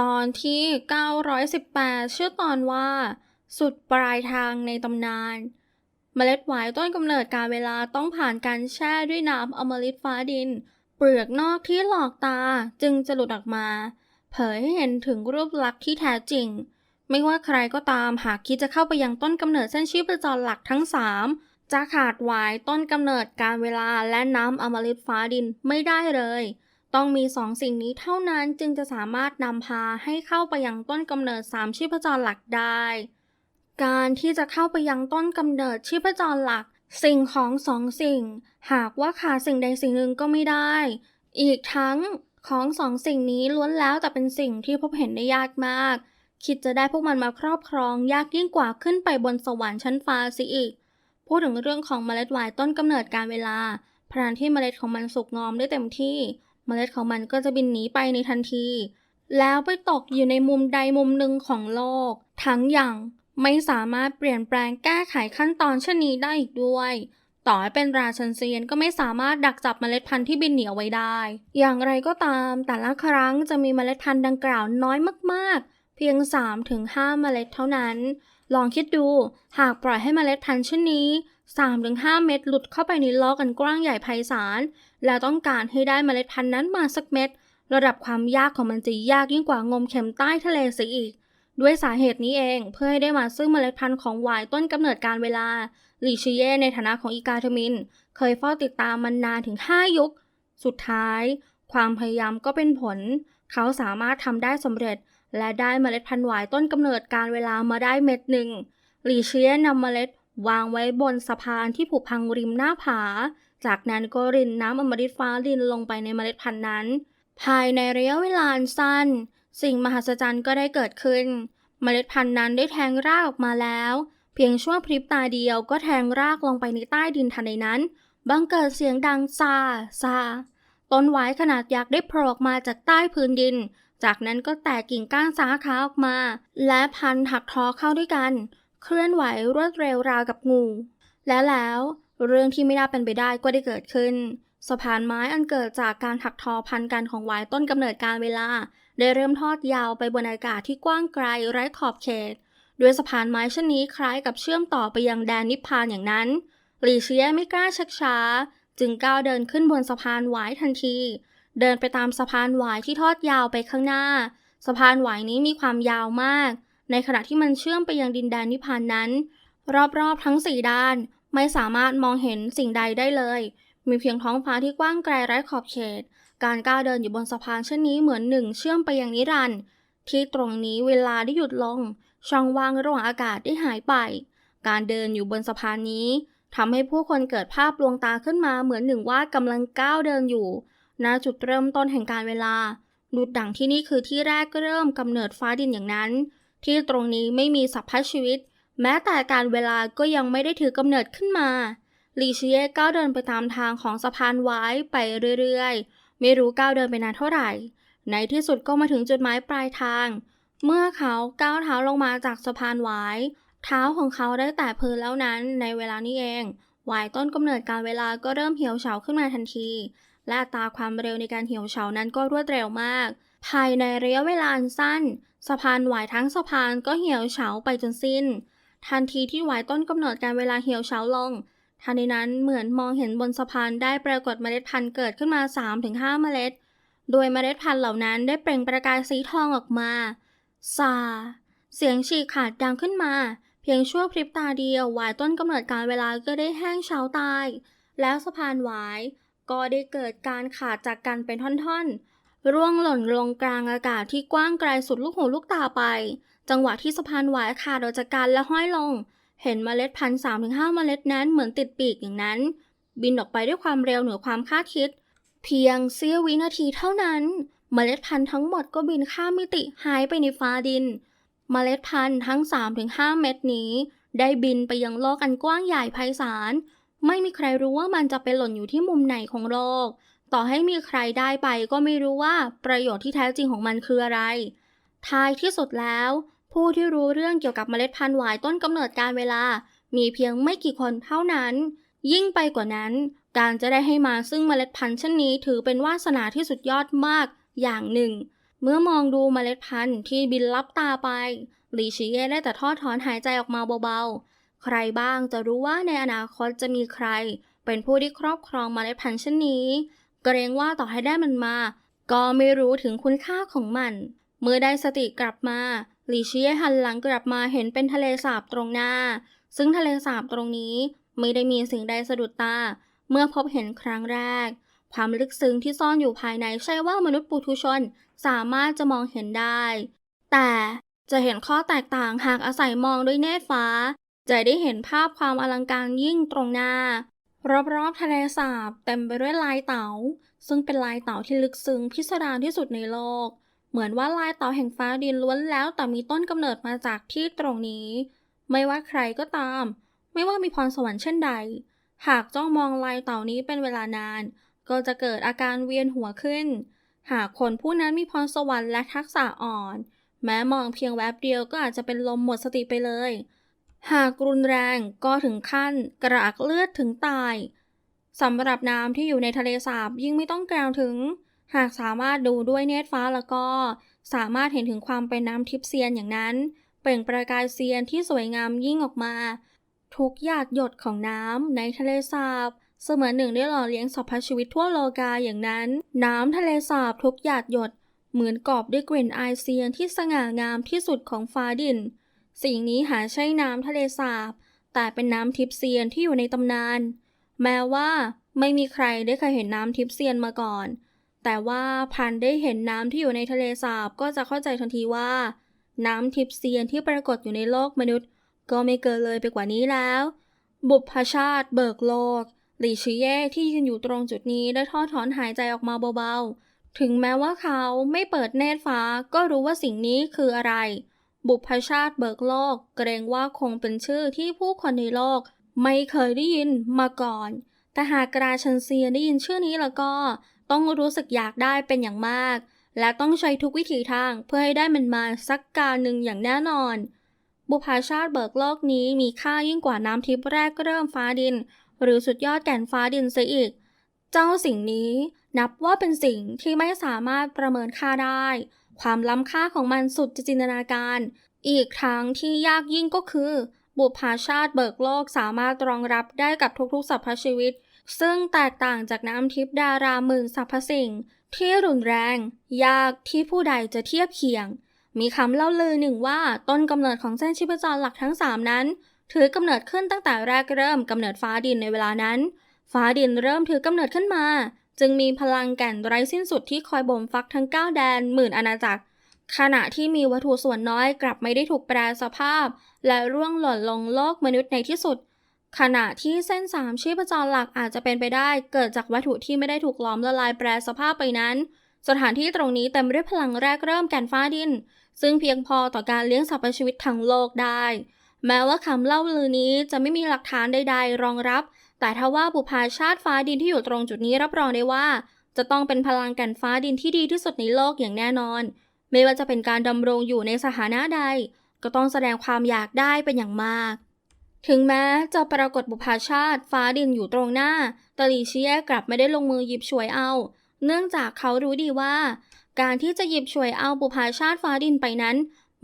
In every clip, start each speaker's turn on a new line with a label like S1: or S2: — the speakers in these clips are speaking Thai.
S1: ตอนที่ 918 ชื่อตอนว่า สุดปลายทางในตำนาน เมล็ดหวายต้นกำเนิดการเวลาต้องผ่านการแช่ด้วยน้ำอมฤตฟ้าดิน เปลือกนอกที่หลอกตาจึงจะหลุดออกมา เผยให้เห็นถึงรูปลักษณ์ที่แท้จริง ไม่ว่าใครก็ตามหากคิดจะเข้าไปยังต้นกำเนิดเส้นชีพจรหลักทั้งสามจะขาดหวายต้นกำเนิดการเวลาและน้ำอมฤตฟ้าดินไม่ได้เลย ต้องมีสองสิ่งนี้เท่านั้นจึงจะสามารถนำพาให้เข้าไปยังต้นกำเนิดสามชีพจรหลักได้ การที่จะเข้าไปยังต้นกำเนิดชีพจรหลัก สิ่งของสองสิ่ง หากว่าขาดสิ่งใดสิ่งหนึ่งก็ไม่ได้ อีกทั้งของสองสิ่งนี้ล้วนแล้วแต่เป็นสิ่งที่พบเห็นได้ยากมาก คิดจะได้พวกมันมาครอบครองยากยิ่งกว่าขึ้นไปบนสวรรค์ชั้นฟ้าสิอีก พูดถึงเรื่องของเมล็ดวายต้นกำเนิดการเวลาพรานที่เมล็ดของมันสุกงอมได้เต็มที่ เมล็ดของมันก็จะบินหนีไปในทันที แล้วไปตกอยู่ในมุมใดมุมหนึ่งของโลก ทั้งอย่างไม่สามารถเปลี่ยนแปลงแก้ไขขั้นตอนเช่นนี้ได้อีกด้วย ต่อให้เป็นราชันเซียนก็ไม่สามารถดักจับเมล็ดพันธุ์ที่บินหนีเอาไว้ได้ อย่างไรก็ตาม แต่ละครั้งจะมีเมล็ดพันธุ์ดังกล่าวน้อยมากๆ เพียง 3-5 เมล็ดเท่านั้น ลองคิดดู หากปล่อยให้เมล็ดพันธุ์เช่นนี้ 3-5 เม็ดหลุดเข้าไปในโลกกันกว้างใหญ่ไพศาล แล้วต้องการให้ได้เมล็ดพันธุ์นั้นมาสักเม็ด ระดับความยากของมันจะยากยิ่งกว่างมเข็มใต้ทะเลเสียอีก ด้วยสาเหตุนี้เองเพื่อให้ได้มาซึ่งเมล็ดพันธุ์ของหวายต้นกำเนิดการเวลาหลีชิเย่ในฐานะของอีกาเทมิน เคยเฝ้าติดตามมันนานถึง 5 ยุค สุดท้าย ความพยายามก็เป็นผล เขาสามารถทำได้สำเร็จ และได้เมล็ดพันธุ์หวายต้นกำเนิดการเวลามาได้เม็ดหนึ่งหลีเชียนำเมล็ดวางไว้บนสะพานที่ผุพังริมหน้าผา จากนั้นก็รินน้ำอมฤตฟ้าดินลงไปในเมล็ดพันธุ์นั้น ภายในระยะเวลาสั้น สิ่งมหัศจรรย์ก็ได้เกิดขึ้น เมล็ดพันธุ์นั้นได้แทงรากออกมาแล้ว เพียงช่วงพริบตาเดียวก็แทงรากลงไปในใต้ดินทันใดนั้น บังเกิดเสียงดังซาซาต้นไม้ขนาดยักษ์ได้โผล่ออกมาจากใต้พื้นดิน จากนั้นก็แตกกิ่งก้านสาขาออกมา และพันหักทอเข้าด้วยกัน เคลื่อนไหวรวดเร็วราวกับงู และแล้ว เรื่องที่ไม่น่าเป็นไปได้ก็ได้เกิดขึ้น สะพานไม้อันเกิดจากการถักทอพันกันของวายต้นกำเนิดการเวลา ได้เริ่มทอดยาวไปบนอากาศที่กว้างไกลไร้ขอบเขตด้วยสะพานไม้เช่นนี้คล้ายกับเชื่อมต่อไปยังแดนนิพพานอย่างนั้นหลีเชียไม่กล้าชักช้า จึงก้าวเดินขึ้นบนสะพานหวายทันที เดินไปตามสะพานหวายที่ทอดยาวไปข้างหน้า สะพานหวายนี้มีความยาวมาก ในขณะที่มันเชื่อมไปยังดินแดนนิพพานนั้น รอบๆทั้งสี่ด้าน ไม่สามารถมองเห็นสิ่งใดได้เลย มีเพียงท้องฟ้าที่กว้างไกลไร้ขอบเขต การก้าวเดินอยู่บนสะพานเช่นนี้เหมือนหนึ่งเชื่อมไปยังนิรันดร์ที่ตรงนี้เวลาได้หยุดลง ช่องว่างระหว่างอากาศได้หายไป การเดินอยู่บนสะพานนี้ทำให้ผู้คนเกิดภาพลวงตาขึ้นมาเหมือนหนึ่งว่ากำลังก้าวเดินอยู่ณจุดเริ่มต้นแห่งการเวลาดุดดังที่นี่คือที่แรกเริ่มกำเนิดฟ้าดินอย่างนั้น ที่ตรงนี้ไม่มีสัพพชีวิต แม้แต่การเวลาก็ยังไม่ได้ถือกำเนิดขึ้นมาลีเชียก้าวเดินไปตามทางของสะพานไว้ไปเรื่อยๆ ไม่รู้ก้าวเดินไปนานเท่าไหร่ ในที่สุดก็มาถึงจุดหมายปลายทาง เมื่อเขาก้าวเท้าลงมาจากสะพานไว้เท้าของเขาได้แตะพื้นแล้วนั้นในเวลานี้เองวายต้นกำเนิดการเวลาก็เริ่มเหี่ยวเฉาขึ้นมาทันที และตาความเร็วในการเหี่ยวเฉานั้นก็รวดเร็วมาก ภายในระยะเวลาอันสั้น สะพานหวายทั้งสะพานก็เหี่ยวเฉาไปจนสิ้น ทันทีที่หวายต้นกำเนิดการเวลาเหี่ยวเฉาลงทันใดนั้นเหมือนมองเห็นบนสะพานได้ปรากฏเมล็ดพันธุ์เกิดขึ้นมา 3-5 เมล็ด โดยเมล็ดพันธุ์เหล่านั้นได้เปล่งประกายสีทองออกมาซาเสียงฉีกขาดดังขึ้นมา เพียงชั่วพริบตาเดียวหวายต้นกำเนิดการเวลาก็ได้แห้งเฉาตาย แล้วสะพานหวาย ก็ได้เกิดการขาดจากกันเป็นท่อนๆ ร่วงหล่นลงกลางอากาศที่กว้างไกลสุดลูกหูลูกตาไป จังหวะที่สะพานหวายขาดออกจากกันและห้อยลง เห็นเมล็ดพันธุ์สามถึงห้าเมล็ดนั้นเหมือนติดปีกอย่างนั้น บินออกไปด้วยความเร็วเหนือความคาดคิด เพียงเสี้ยววินาทีเท่านั้น เมล็ดพันธุ์ทั้งหมดก็บินข้ามมิติหายไปในฟ้าดิน เมล็ดพันธุ์ทั้ง3-5 เม็ดนี้ ได้บินไปยังโลกอันกว้างใหญ่ไพศาลไม่มีใครรู้ว่ามันจะไปหล่นอยู่ที่มุมไหนของโลก ต่อให้มีใครได้ไปก็ไม่รู้ว่าประโยชน์ที่แท้จริงของมันคืออะไร ท้ายที่สุดแล้ว ผู้ที่รู้เรื่องเกี่ยวกับเมล็ดพันธุ์หวายต้นกำเนิดการเวลา มีเพียงไม่กี่คนเท่านั้น ยิ่งไปกว่านั้น การจะได้ให้มาซึ่งเมล็ดพันธุ์เช่นนี้ถือเป็นวาสนาที่สุดยอดมากอย่างหนึ่ง เมื่อมองดูเมล็ดพันธุ์ที่บินลับตาไปหลีชิเย่ได้แต่ทอดถอนหายใจออกมาเบาๆ ใครบ้างจะรู้ว่าในอนาคตจะมีใคร เป็นผู้ที่ครอบครองเมล็ดพันธุ์เช่นนี้ เกรงว่าต่อให้ได้มันมา ก็ไม่รู้ถึงคุณค่าของมัน เมื่อได้สติกลับมา หลีเชิเย่หันหลังกลับมาเห็นเป็นทะเลสาบตรงหน้า ซึ่งทะเลสาบตรงนี้ไม่ได้มีสิ่งใดสะดุดตา เมื่อพบเห็นครั้งแรก ความลึกซึ้งที่ซ่อนอยู่ภายในใช่ว่ามนุษย์ปุถุชนสามารถจะมองเห็นได้ แต่จะเห็นข้อแตกต่างหากอาศัยมองด้วยเนตรฟ้า จะได้เห็นภาพความอลังการยิ่งตรงหน้า รอบๆทะเลสาบเต็มไปด้วยลายเต๋า ซึ่งเป็นลายเต๋าที่ลึกซึ้งพิสดารที่สุดในโลก เหมือนว่าลายเต๋าแห่งฟ้าดินล้วนแล้วแต่มีต้นกำเนิดมาจากที่ตรงนี้ ไม่ว่าใครก็ตาม ไม่ว่ามีพรสวรรค์เช่นใด หากจ้องมองลายเต่านี้เป็นเวลานาน ก็จะเกิดอาการเวียนหัวขึ้น หากคนผู้นั้นมีพรสวรรค์และทักษะอ่อน แม้มองเพียงแวบเดียวก็อาจจะเป็นลมหมดสติไปเลย หากรุนแรงก็ถึงขั้นกระอักเลือดถึงตายสำหรับน้ำที่อยู่ในทะเลสาบยิ่งไม่ต้องกล่าวถึง หากสามารถดูด้วยเนตรฟ้าแล้วก็ สามารถเห็นถึงความเป็นน้ำทิพย์เซียนอย่างนั้น เปล่งประกายเซียนที่สวยงามยิ่งออกมา ทุกหยาดหยดของน้ำในทะเลสาบเสมือนหนึ่งได้หล่อเลี้ยงสรรพชีวิตทั่วโลกาอย่างนั้น น้ำทะเลสาบทุกหยาดหยด เหมือนกอบด้วยกลิ่นอายเซียนที่สง่างามที่สุดของฟ้าดิน สิ่งนี้หาใช่น้ำทะเลสาบ แต่เป็นน้ำทิพย์เซียนที่อยู่ในตำนาน แม้ว่าไม่มีใครได้เคยเห็นน้ำทิพย์เซียนมาก่อน แต่ว่าพันได้เห็นน้ำที่อยู่ในทะเลสาบก็จะเข้าใจทันทีว่า น้ำทิพเซียนที่ปรากฏอยู่ในโลกมนุษย์ ก็ไม่เกินเลยไปกว่านี้แล้ว บุพชาติเบิกโลก หลี่ชิเย่ที่ยืนอยู่ตรงจุดนี้ได้ทอดถอนหายใจออกมาเบาๆ ถึงแม้ว่าเขาไม่เปิดเนตรฟ้าก็รู้ว่าสิ่งนี้คืออะไร บุพชาติเบิกโลก เกรงว่าคงเป็นชื่อที่ผู้คนในโลก ไม่เคยได้ยินมาก่อน แต่หากกราชันเซียได้ยินชื่อนี้แล้วก็ ต้องรู้สึกอยากได้เป็นอย่างมาก และต้องใช้ทุกวิถีทางเพื่อให้ได้มันมาสักการหนึ่งอย่างแน่นอน บุพาชาติเบิกโลกนี้มีค่ายิ่งกว่าน้ำทิพย์แรกเริ่มฟ้าดิน หรือสุดยอดแก่นฟ้าดินเสียอีก เจ้าสิ่งนี้นับว่าเป็นสิ่งที่ไม่สามารถประเมินค่าได้ ความล้ำค่าของมันสุดจะจินตนาการ อีกทั้งที่ยากยิ่งก็คือ บุพาชาติเบิกโลกสามารถรองรับได้กับทุกๆสรรพชีวิต ซึ่งแตกต่างจากน้ำทิพย์ดาราหมื่นสรรพสิ่ง ที่รุนแรง ยากที่ผู้ใดจะเทียบเคียง มีคำเล่าลือหนึ่งว่าต้นกำเนิดของเส้นชีพจรหลักทั้ง 3 นั้น ถือกำเนิดขึ้นตั้งแต่แรกเริ่มกำเนิดฟ้าดินในเวลานั้น ฟ้าดินเริ่มถือกำเนิดขึ้นมา จึงมีพลังแก่นไร้สิ้นสุดที่คอยบ่มฟักทั้ง 9 แดนหมื่นอาณาจักรขณะที่มีวัตถุส่วนน้อยกลับไม่ได้ถูกแปรสภาพ และร่วงหล่นลงโลกมนุษย์ในที่สุด ขณะที่เส้นสามชีพจรหลักอาจจะเป็นไปได้ เกิดจากวัตถุที่ไม่ได้ถูกหลอมละลายแปรสภาพไปนั้น สถานที่ตรงนี้เต็มด้วยพลังแรกเริ่มแก่นฟ้าดิน ซึ่งเพียงพอต่อการเลี้ยงสรรพชีวิตทั้งโลกได้ แม้ว่าคำเล่าลือนี้จะไม่มีหลักฐานใด ๆ รองรับ แต่ถ้าว่าบุพาชาติฟ้าดินที่อยู่ตรงจุดนี้รับรองได้ว่า จะต้องเป็นพลังแก่นฟ้าดินที่ดีที่สุดในโลกอย่างแน่นอน ไม่ว่าจะเป็นการดำรงอยู่ในสถานะใด ก็ต้องแสดงความอยากได้เป็นอย่างมาก ถึงแม้จะปรากฏบุพาชาติฟ้าดินอยู่ตรงหน้าตลีเชียกลับไม่ได้ลงมือหยิบฉวยเอา เนื่องจากเขารู้ดีว่า การที่จะหยิบฉวยเอาบุพาชาติฟ้าดินไปนั้น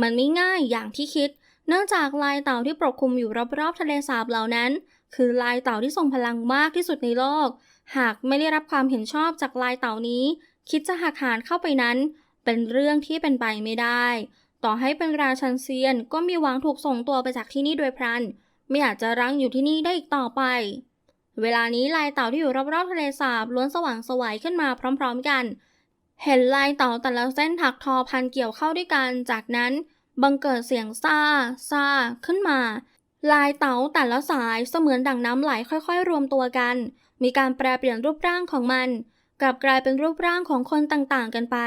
S1: มันไม่ง่ายอย่างที่คิด เนื่องจากลายเต่าที่ปกคลุมอยู่รอบๆทะเลสาบเหล่านั้น คือลายเต่าที่ทรงพลังมากที่สุดในโลก หากไม่ได้รับความเห็นชอบจากลายเต่านี้ คิดจะหักหานเข้าไปนั้น เป็นเรื่องที่เป็นไปไม่ได้ ต่อให้เป็นราชันเซียนก็มีหวังถูกส่งตัวไปจากที่นี่โดยพลัน ไม่อาจจะรั้งอยู่ที่นี่ได้อีกต่อไป เวลานี้ลายเต่าที่อยู่รอบๆทะเลสาบล้วนสว่างไสวัยขึ้นมาพร้อมๆกัน เห็นลายเต่าแต่ละเส้นถักทอพันเกี่ยวเข้าด้วยกัน จากนั้นบังเกิดเสียงซาซาขึ้นมา ลายเต่าแต่ละสายเสมือนดั่งน้ำไหลค่อยๆ รวมตัวกัน มีการแปลเปลี่ยนรูปร่างของมัน กลับกลายเป็นรูปร่างของคนต่างๆ กันไป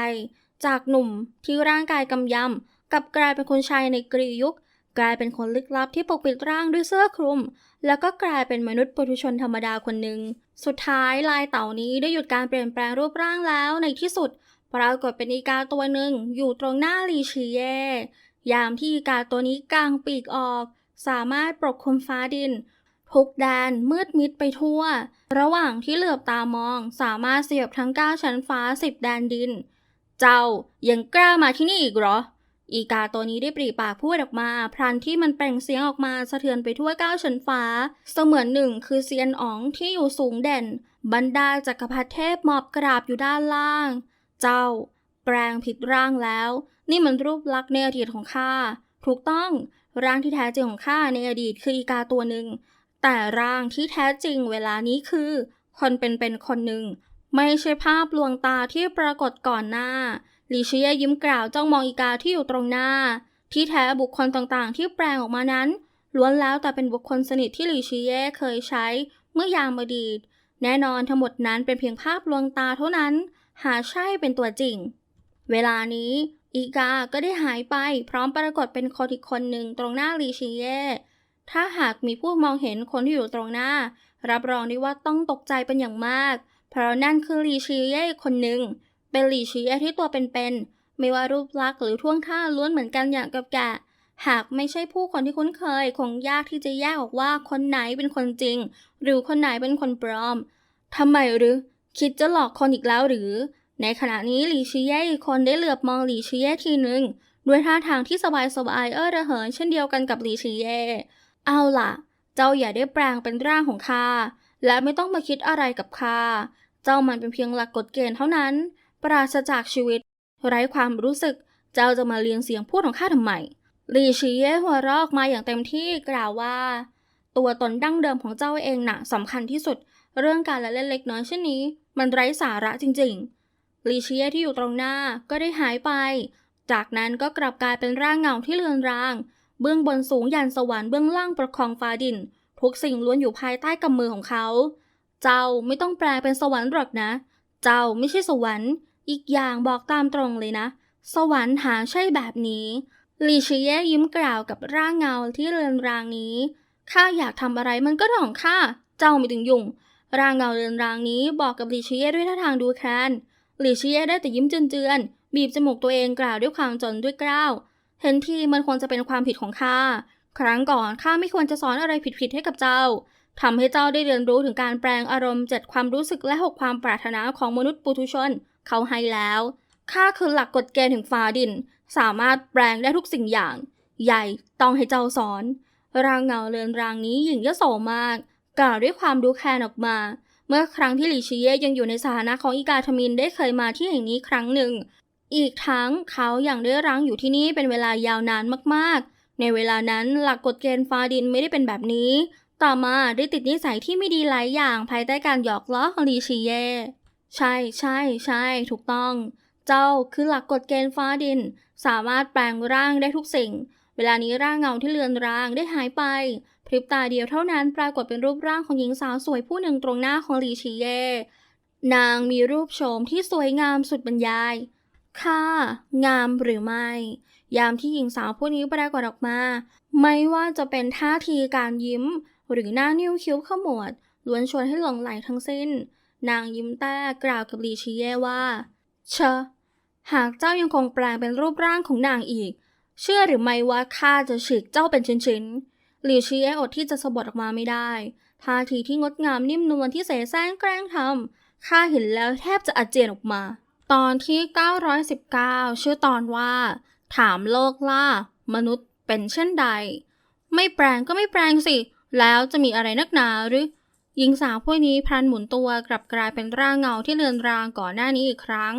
S1: จากหนุ่มที่ร่างกายกำยำกลับกลายเป็นคนชายในกรียุค กลายเป็นคนลึกลับที่ปกปิดร่างด้วยเสื้อคลุม แล้วก็กลายเป็นมนุษย์ปุถุชนธรรมดาคนหนึ่ง สุดท้ายลายเต่านี้ได้หยุดการเปลี่ยนแปลงรูปร่างแล้วในที่สุด ปรากฏเป็นอีกาตัวหนึ่งอยู่ตรงหน้าลีชีเย่ยามที่อีกาตัวนี้กางปีกออก สามารถปกคลุมฟ้าดินทุกแดนมืดมิดไปทั่ว ระหว่างที่เหลือบตามองสามารถเสียบทั้ง9ชั้นฟ้า10แดนดิน เจ้ายังกล้ามาที่นี่อีกเหรอ อีกาตัวนี้ได้ปรีปากพูดออกมาพลันที่มันเปล่งเสียงออกมาสะเทือนไปทั่วเก้าชั้นฟ้า เสมือนหนึ่งคือเซียนอ๋องที่อยู่สูงเด่น บรรดาจักรพรรดิเทพหมอบกราบอยู่ด้านล่าง เจ้า แปลงผิดร่างแล้ว นี่มันรูปลักษณ์ในอดีตของข้า ถูกต้อง ร่างที่แท้จริงของข้าในอดีตคืออีกาตัวหนึ่ง แต่ร่างที่แท้จริงเวลานี้คือ คนเป็นเป็นคนหนึ่ง ไม่ใช่ภาพลวงตาที่ปรากฏก่อนหน้า ลีเชียยิ้มกล่าวจ้องมองอีกาที่อยู่ตรงหน้า ที่แท้บุคคลต่างๆ ที่แปลงออกมานั้น ล้วนแล้วแต่เป็นบุคคลสนิทที่ลีเชียเคยใช้เมื่อยามอดีต แน่นอนทั้งหมดนั้นเป็นเพียงภาพลวงตาเท่านั้น หาใช่เป็นตัวจริง เวลานี้อีกาก็ได้หายไปพร้อมปรากฏเป็นคนอีกคนหนึ่งตรงหน้าลีชีเย่ ถ้าหากมีผู้มองเห็นคนที่อยู่ตรงหน้า รับรองได้ว่าต้องตกใจเป็นอย่างมาก เพราะนั่นคือลีชีเย่คนหนึ่ง เป็นหลีชีเยที่ตัวเป็นๆไม่ว่ารูปลักษณ์หรือท่วงท่าล้วนเหมือนกันอย่างกับแกะ หากไม่ใช่ผู้คนที่คุ้นเคย คงยากที่จะแยกออกว่าคนไหนเป็นคนจริง หรือคนไหนเป็นคนปลอมทำไมหรือ คิดจะหลอกคนอีกแล้วหรือ ในขณะนี้หลีชีเย่อีกคนได้เหลือบมองหลีชีเยทีหนึ่งด้วยท่าทางที่สบายสบายๆเออระเหินเช่นเดียวกันกับหลีชีเย่ เอาล่ะ เจ้าอย่าได้แปลงเป็นร่างของข้า และไม่ต้องมาคิดอะไรกับข้า เจ้ามันเป็นเพียงหลักกฎเกณฑ์เท่านั้น ปราศจากชีวิต ไร้ความรู้สึก เจ้าจะมาเลียงเสียงพูดของข้าทำไมลีชีเย่หัวรอกมาอย่างเต็มที่กล่าวว่า ตัวตนดั้งเดิมของเจ้าเองน่ะสำคัญที่สุด เรื่องการละเล่นเล็กน้อยเช่นนี้ มันไร้สาระจริงๆลีชียที่อยู่ตรงหน้าก็ได้หายไป จากนั้นก็กลับกลายเป็นร่างเงาที่เลือนราง เบื้องบนสูงยันสวรรค์เบื้องล่างประคองฟ้าดิน ทุกสิ่งล้วนอยู่ภายใต้กำมือของเขา เจ้าไม่ต้องแปลเป็นสวรรค์หรอกนะ เจ้าไม่ใช่สวรรค์ อีกอย่างบอกตามตรงเลยนะ สวรรค์หาใช่แบบนี้ลีเชียยิ้มกล่าวกับร่างเงาที่เลือนรางนี้ข้าอยากทำอะไรมันก็เรื่องของข้าเจ้าไม่ถึงยุ่งร่างเงาเรือนรางนี้บอกกับลีเชียด้วยท่าทางดูแคลนลีเชียได้แต่ยิ้มเจือนๆบีบจมูกตัวเองกล่าวด้วยความจนด้วยกล้าวเห็นทีมันควรจะเป็นความผิดของข้าครั้งก่อนข้าไม่ควรจะสอนอะไรผิดๆให้กับเจ้าทำให้เจ้าได้เรียนรู้ถึงการแปลงอารมณ์เจ็ดความรู้สึกและหกความปรารถนาของมนุษย์ปุถุชน เขาให้แล้วข้าคือหลักกฎเกณฑ์ถึงฟ้าดิน สามารถแปลงได้ทุกสิ่งอย่าง ใหญ่ต้องให้เจ้าสอน ร่างเงาเรือนรางนี้หยิ่งยโสมาก กล่าวด้วยความดูแคลนออกมา เมื่อครั้งที่หลีชีเย่ยังอยู่ในสถานะของอีกาทมินได้เคยมาที่แห่งนี้ครั้งหนึ่ง อีกทั้งเขาอยัางได้รั้งอยู่ที่นี่เป็นเวลายาวนานมากๆ ในเวลานั้นหลักกฎเกณฑ์ฟ้าดินไม่ได้เป็นแบบนี้ ต่อมาได้ติดนิสัยที่ไม่ดีหลายอย่างภายใต้การหยอกล้อของลีชีเย่ ใช่ใช่ใช่ถูกต้อง เจ้าคือหลักกฎเกณฑ์ฟ้าดิน สามารถแปลงร่างได้ทุกสิ่ง เวลานี้ร่างเงาที่เลือนรางได้หายไป พริบตาเดียวเท่านั้นปรากฏเป็นรูปร่างของหญิงสาวสวยผู้หนึ่งตรงหน้าของลีชีเย นางมีรูปโฉมที่สวยงามสุดบรรยาย ค่ะ งามหรือไม่ ยามที่หญิงสาวผู้นี้ปรากฏออกมา ไม่ว่าจะเป็นท่าทีการยิ้ม หรือหน้านิ้วคิ้วขมวดล้วนชวนให้หลงไหลทั้งสิ้น นางยิ้มแต้กล่าวกับลีชีเย่ว่า เชอะหากเจ้ายังคงแปลงเป็นรูปร่างของนางอีก เชื่อหรือไม่ว่าข้าจะฉีกเจ้าเป็นชิ้นๆหลิวชีเออดที่จะสะบัดออกมาไม่ได้ท่าทีที่งดงามนิ่มนวลที่เสแสร้งแกล้งทำข้าเห็นแล้วแทบจะอาเจียนออกมา ตอนที่ 919 ชื่อตอนว่า ถามโลกล่า มนุษย์เป็นเช่นใด ไม่แปลงก็ไม่แปลงสิ แล้วจะมีอะไรนักหนาหรือ หญิงสาวผู้นี้พลันหมุนตัวกลับกลายเป็นร่างเงาที่เลือนรางก่อนหน้านี้อีกครั้ง